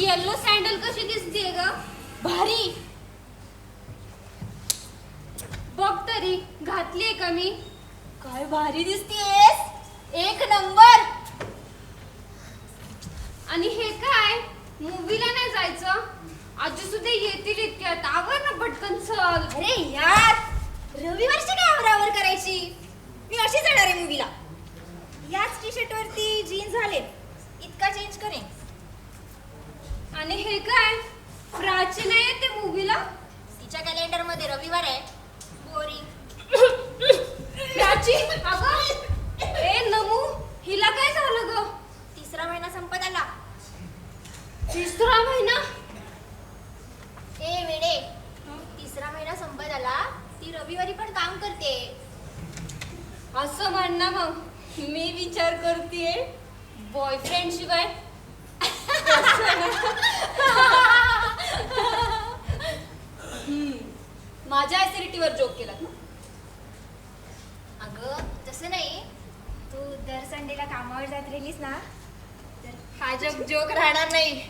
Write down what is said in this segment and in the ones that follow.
Yellow sandal कशी दिसतेय ग? भारी. बघ तरी घातलीये का मी? काय भारी दिसतेस एक नंबर. आणि हे काय? मूवीला नाही जायचं? आजी सुद्धा येतील इतक्यात. आवर ना पटकन चल. अरे यार रविवारची काय आवरावर करायची? मी अशीच येणार आहे मूवीला याच टी शर्ट वरती जीन्स झाले इतका चेंज करेन आणि हे काय प्राची नाही येते मूवीला तिच्या कॅलेंडरमध्ये रविवार आहे बोरिंग प्राची अगं ए नमू हिला काय झालं ग तिसरा महिना संपत आला तिसरा महिना ए वेडे तिसरा महिना संपत आला ती रविवारी पण काम करते असं म्हण ना मग मी विचार करतेय बॉयफ्रेंड शिवाय. माझ्या ऍसिडिटीवर जोक केला ना? अगं तसं नाही. तू दर संडेला कामावर जात राहिलीस ना तर हा जग जोक राहणार नाही.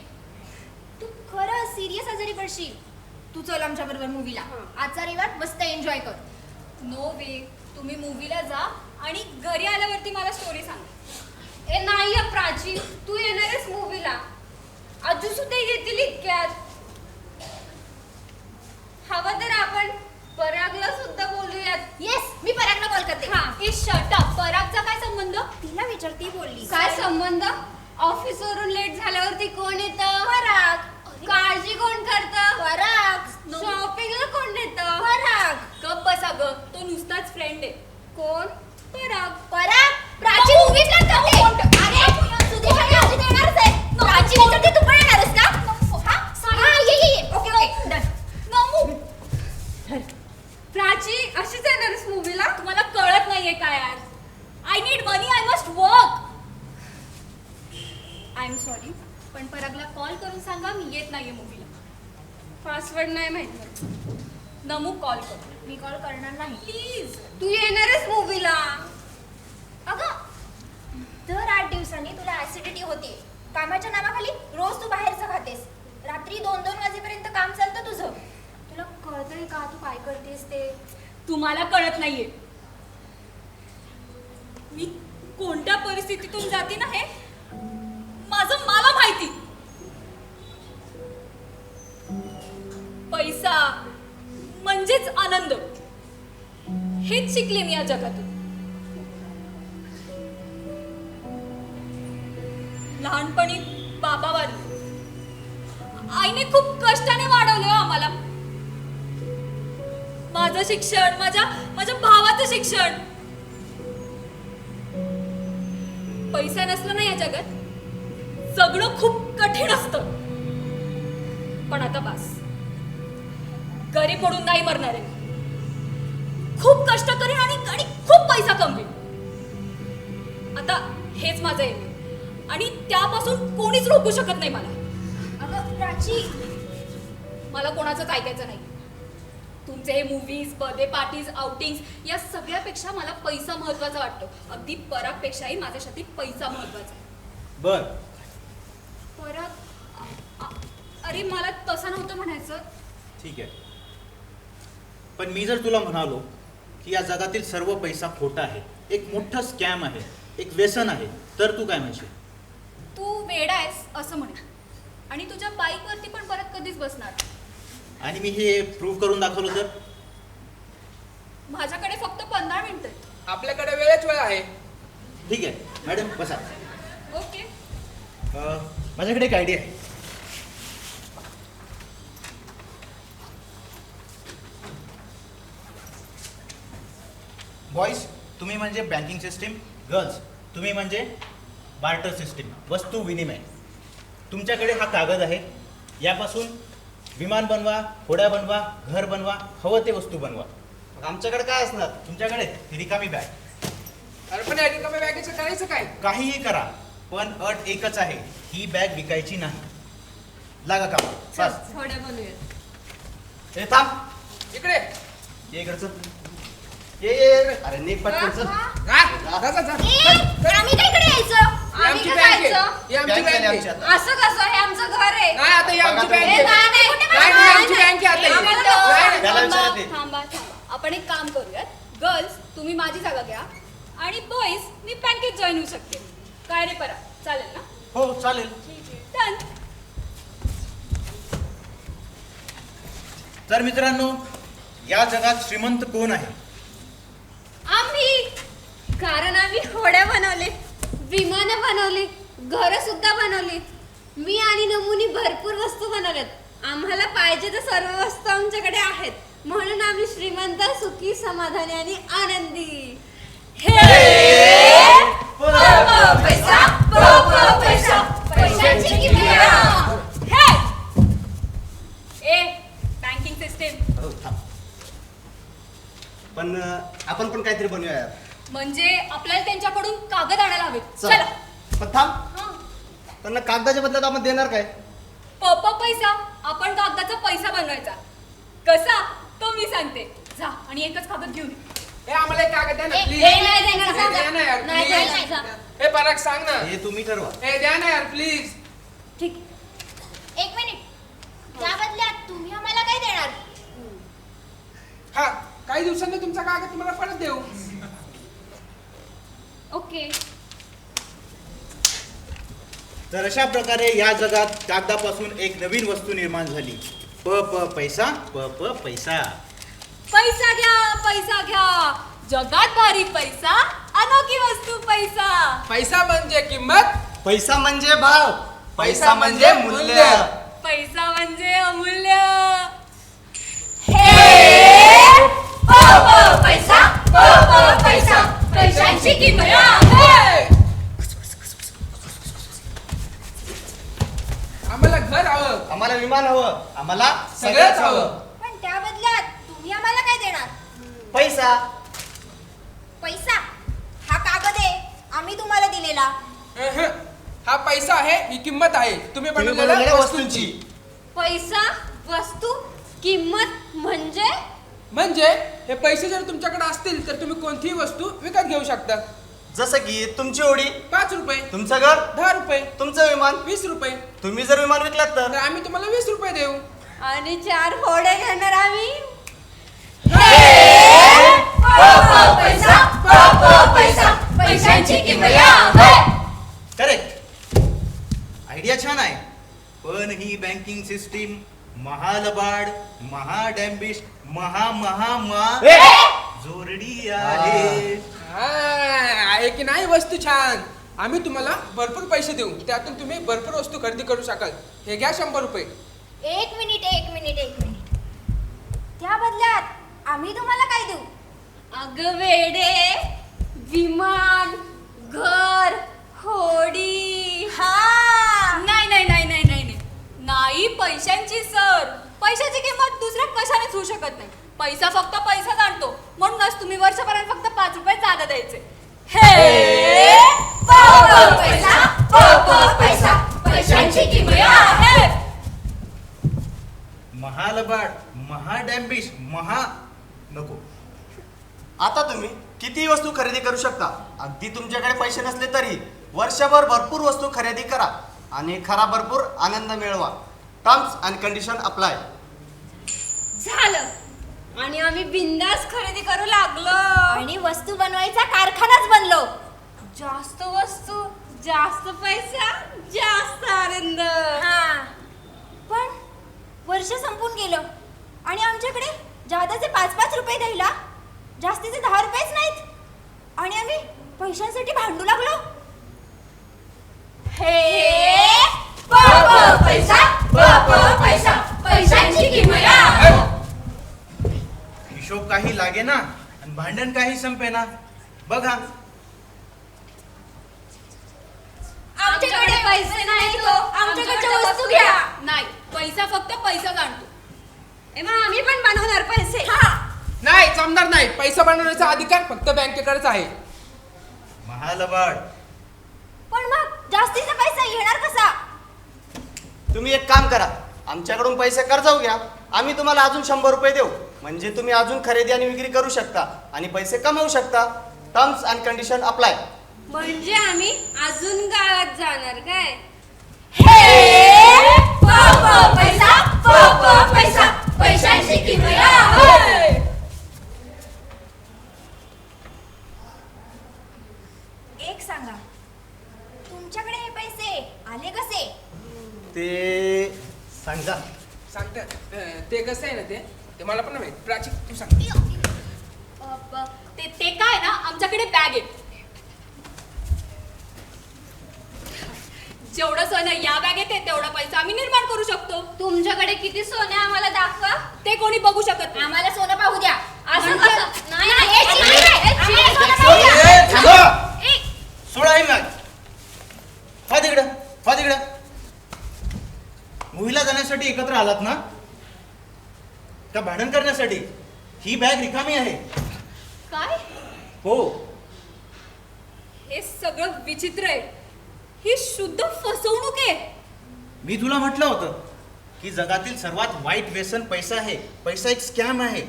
तू खरं सिरियस आजारी पडशील. तू चल आमच्या बरोबर मूवीला आजचा रविवार मस्त एन्जॉय कर. नो वे तुम्ही मूवीला जा. आणि घरी आल्यावरती मला स्टोरी सांगा. ए नाही प्राची तू येणारच मूवीला अजू सुद्धा येतील इतक्यात. हवं तर आपण परागला सुद्धा बोलूयात. येस मी परागला कॉल करते. हा हे शटअप परागचा काय संबंध? तिला विचार ती बोलली. काय संबंध? ऑफिस वरून लेट झाल्यावरती कोण येतं? पराग. काळजी कोण करतं? पराग. शॉपिंगला कोण नेतं? पराग. गप बसा ग तो नुसताच फ्रेंड आहे. कोण? येत नाहीये मूवीला पासवर्ड नाही माहिती नमू कॉल कर. मी कॉल करणार नाही. प्लीज तू येणारच मूवीला अगं दर आठ दिवसांनी तुला ऍसिडिटी होते. कामाच्या नावाखाली रोज तू बाहेरचं खातेस. रात्री दोन दोन वाजेपर्यंत काम चालतं तुझं. तुला कळतंय का तू काय करतेस ते? तुम्हाला कळत नाहीये. मी कोणत्या परिस्थितीतून जाते ना हे? म्हणजेच आनंद. हेच शिकले मी या जगातून. लहानपणी बाबा वारले आईने खूप कष्टाने वाढवले आम्हाला. माझं शिक्षण माझ्या माझ्या भावाचं शिक्षण. पैसा नसला ना या जगात. जगणं खूप कठीण असतं. पण आता बास. घरी पडून नाही मरणार आहे. खूप कष्ट करेन आणि आणि खूप पैसा कमवेन. आता हेच माझं एम आहे. आणि त्यापासून कोणीच रोखू शकत नाही मला. अगं प्राची. मला कोणाचंच ऐकायचं नाही. तुमचे हे मूवीज बर्थडे पार्टीज आउटिंग्स या सगळ्यापेक्षा मला पैसा महत्त्वाचा वाटतो. अगदी परागपेक्षाही माझ्यासाठी पैसा महत्त्वाचा आहे. बर. पराग अरे मला तसं नव्हतं म्हणायचं. ठीक आहे. पण मी जर तुला म्हणालो की या जगातील सर्व पैसा खोटा आहे एक मोठा स्कॅम आहे एक व्यसन आहे तर तू काय म्हणशील? तू वेडा आहेस असं म्हणे आणि तुझ्या बाईकवरती पण परत कधीच बसणार आणि मी हे प्रूव्ह करून दाखवलं तर? माझ्याकडे फक्त पंधरा मिनिटं आहेत. आपल्याकडे वेळच वेळ आहे. ठीक आहे मॅडम बसा. ओके. अं, माझ्याकडे एक आयडिया आहे. बॉईज तुम्ही म्हणजे बँकिंग सिस्टीम गर्ल्स तुम्ही म्हणजे बार्टर सिस्टीम वस्तू विनिमय. तुमच्याकडे हा कागद आहे. यापासून विमान बनवा होड्या बनवा घर बनवा हवं ते वस्तू बनवा. मग आमच्याकडे काय असणार? तुमच्याकडे ही रिकामी बॅग अरे पण या रिकाम्या बॅगेचं करायचं काय? काहीही करा पण अट एकच आहे. ही बॅग विकायची नाही. लागा का बस. थोड्या थांब. इकडे. ये इकडचं. ये ये ये. अरे नीट पटकन चल. हा? जा, जा, जा. ए, आम्ही काय इकडे यायचं ही आमची आम्ही बँक काय आहे ही आमची बँक बँक झाली आहे. आमची आता असं कसं हे आमचं घर आहे नाही आता ही आमची बघा बँक तुम्ही. आहे. नाही, नाही, नाही, नाही, आमची बँक आहे आता ही. आम्हाला नाही, नाही. त्याला थांबा विचारा ते. थांबा थांबा आपण एक काम करूयात गर्ल्स तुम्ही माझी जागा घ्या आणि बॉईज मी बँकेत जॉईन होऊ शकते काय रे परा चालेल ना हो चालेल डन तर मित्रांनो या जगात श्रीमंत कोण आहे आम्ही कारण आम्ही होड्या बनवले विमानं बनवली घर सुद्धा बनवली. मी आणि नमुनी भरपूर वस्तू बनवल्यात. आम्हाला पाहिजे तर सर्व वस्तू आमच्याकडे आहेत. म्हणून आम्ही श्रीमंत सुखी समाधानी आणि आनंदी. पैसा पैसा पैशांची किंमत हे ए बँकिंग सिस्टीम हो, थांब. पण अं, आपण पण काहीतरी बनवूया यार. म्हणजे आपल्याला त्यांच्याकडून कागद आणायला हवेत. चल. चला. पण थांब. हा. त्यांना कागदाच्या बदल्यात आपण देणार काय? पप पैसा. आपण कागदाचा पैसा बनवायचा. कसा? तो मी सांगते. जा आणि एकच कागद घेऊन ये. हे आम्हाला एक कागद द्या ना ए, प्लीज ए, नाही देणार, ए, सांगा. द्या ना यार नाही प्लीज देणार, जा. हे पराग सांग ना. हे तुम्ही ठरवा. ए द्या ना यार प्लीज ठीक. एक मिनिट. त्या बदल्यात तुम्ही आम्हाला काय देणार? हा. काही दिवसांनी तुमचा कागद तुम्हाला परत देऊ. ओके. तर अशा प्रकारे या जगात कागदापासून एक नवीन वस्तू निर्माण झाली. प प पैसा प प पैसा. पैसा घ्या पैसा घ्या. जगात भारी पैसा अनोखी वस्तू पैसा. पैसा म्हणजे किंमत? पैसा म्हणजे भाव. पैसा म्हणजे मूल्य. पैसा म्हणजे अमूल्य. विमान हवं. आम्हाला सगळंच हवं. पण त्या बदल्यात तुम्ही आम्हाला काय देणार? पैसा. पैसा? हा कागद आहे. आम्ही तुम्हाला दिलेला. अहं. हा पैसा आहे ही किंमत आहे. तुम्ही तुम्ही बनवलेल्या बनवलेल्या वस्तूंची. पैसा वस्तू किंमत म्हणजे? म्हणजे हे पैसे जर तुमच्याकडे असतील तर तुम्ही कोणतीही वस्तू विकत घेऊ शकता. जसं की तुमची ओढी पाच रुपये. तुमचं घर. दहा रुपये. तुमचं विमान. वीस रुपये. तुम्ही जर विमान विकलात तर? तर आम्ही तुम्हाला वीस रुपये देऊ. आणि चार होडे घेणार आम्ही. पैसा पैसा. पैशांची किंमत. करेक्ट आयडिया छान आहे. पण ही बँकिंग सिस्टीम महालबाड महाडॅम्बिश महा महा मा जोरडी आहे. हा, आहे की नाही वस्तू छान? आम्ही तुम्हाला भरपूर पैसे देऊ. त्यातून तुम्ही भरपूर वस्तू खरेदी करू शकाल. हे घ्या शंभर रुपये. एक मिनिट एक मिनिट एक मिनिट. त्या बदल्यात आम्ही तुम्हाला काय देऊ? अग वेडे विमान घर होडी हा नाही नाही नाही नाही नाही नाही. नाही पैशांची सर. पैशाची किंमत दुसऱ्या कशानेच होऊ शकत नाही. पैसा फक्त पैसा जाणतो म्हणूनच तुम्ही वर्षभरात फक्त पाच रुपये जादा द्यायचे. हे पैसा पैसा. पैशांची किंमत. महालबाड महाडॅम्बिश महा नको. आता तुम्ही किती वस्तू खरेदी करू शकता अगदी तुमच्याकडे पैसे नसले तरी वर्षभर भरपूर वस्तू खरेदी करा आणि खरा भरपूर आनंद मिळवा. टर्म्स अँड कंडिशन अप्लाय झालं. आणि आम्ही बिंदास खरेदी करू लागलो. आणि वस्तू बनवायचा कारखानाच बनलो. जास्त वस्तू जास्त पैसा जास्त आनंद. हा. पण वर्ष संपून गेलं. आणि आमच्याकडे जादाचे पाच पाच रुपये द्यायला जास्तीचे दहा रुपयेच नाहीत. आणि आम्ही पैशांसाठी भांडू लागलो. हे पैसा पैसा. पैशांची किंमत. हिशोब काही लागे ना आणि भांडण काही संपे ना. बघा. आमच्याकडे पैसे नाही तो. आमच्याकडच्या वस्तू घ्या. नाही पैसा फक्त पैसा जाणतो. ए मग आम्ही पण बनवणार पैसे. नाही जमणार नाही. पैसा बनवण्याचा अधिकार फक्त बँकेकडेच आहे. महालबाड. पण मग जास्तीचा पैसा येणार कसा? तुम्ही एक काम करा. आमच्याकडून पैसे कर्जाऊ घ्या. आम्ही तुम्हाला अजून शंभर रुपये देऊ. म्हणजे तुम्ही अजून खरेदी आणि विक्री करू शकता आणि पैसे कमवू शकता. टर्म्स अँड कंडिशन अप्लाय म्हणजे आम्ही अजून गावात जाणार काय? हे पो पैसा पैसा. पैशांची किमया एक सांगा तुमच्याकडे हे पैसे आले कसे? ते सांगता सांगत ते कसं आहे ना ते? ते मला पण नाही माहीत. प्राची तू सांग. अ, ते ते काय ना आमच्याकडे बॅग आहे जेवढं सोनं या बॅगेत आहे तेवढा पैसा आम्ही निर्माण करू शकतो. तुमच्याकडे किती सोने आम्हाला दाखवा. ते कोणी बघू शकत नाही. आम्हाला सोनं पाहू द्या. असं म्हणजे- कसं? नाही, आम्हाला. सोनं पाहू द्या. ए! ए, सोडा ही हा तिकडं हा तिकडं. मूवीला जाण्यासाठी एकत्र आलात ना? का भांडण करण्यासाठी ही बॅग रिकामी आहे. काय? हो. हे सगळं विचित्र आहे. ही शुद्ध फसवणूक आहे. मी तुला म्हटलं होतं की जगातील सर्वात वाईट व्यसन पैसा आहे. पैसा एक स्कॅम आहे.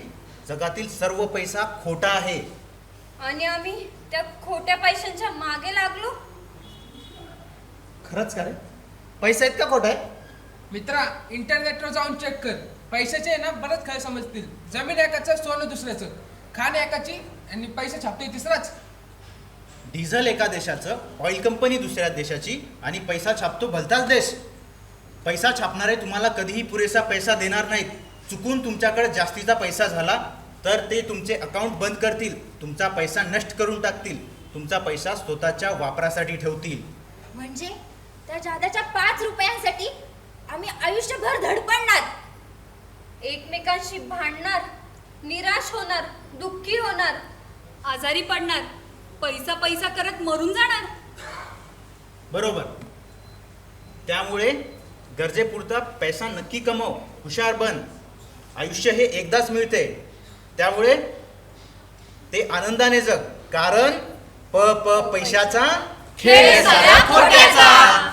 जगातील सर्व पैसा खोटा आहे. आणि आम्ही त्या खोट्या पैशांच्या मागे लागलो? खरंच का रे? पैसा इतका खोटा आहे? मित्रा इंटरनेटवर जाऊन चेक कर. पैशाचे आहे ना बरंच खरं समजतील. जमीन एकाचं सोनं दुसऱ्याचं. खाण एकाची आणि पैसे छापतोय तिसराच. डिझेल एका देशाचं ऑइल कंपनी दुसऱ्या देशाची आणि पैसा छापतो भलताच देश. पैसा छापणारे तुम्हाला कधीही पुरेसा पैसा देणार नाहीत. चुकून तुमच्याकडे जास्तीचा पैसा झाला तर ते तुमचे अकाउंट बंद करतील. तुमचा पैसा नष्ट करून टाकतील. तुमचा पैसा स्वतःच्या वापरासाठी ठेवतील. म्हणजे? त्या जादाच्या पाच रुपयांसाठी आम्ही आयुष्यभर धडपडणार. एकमेकांशी भांडणार निराश होणार दुःखी होणार आजारी पडणार पैसा पैसा करत मरून जाणार. बरोबर. त्यामुळे गरजेपुरता पैसा नक्की कमव हुशार बन. आयुष्य हे एकदाच मिळते. त्यामुळे ते आनंदाने जग. कारण प प पैशाचा खेळ साऱ्या खोट्याचा.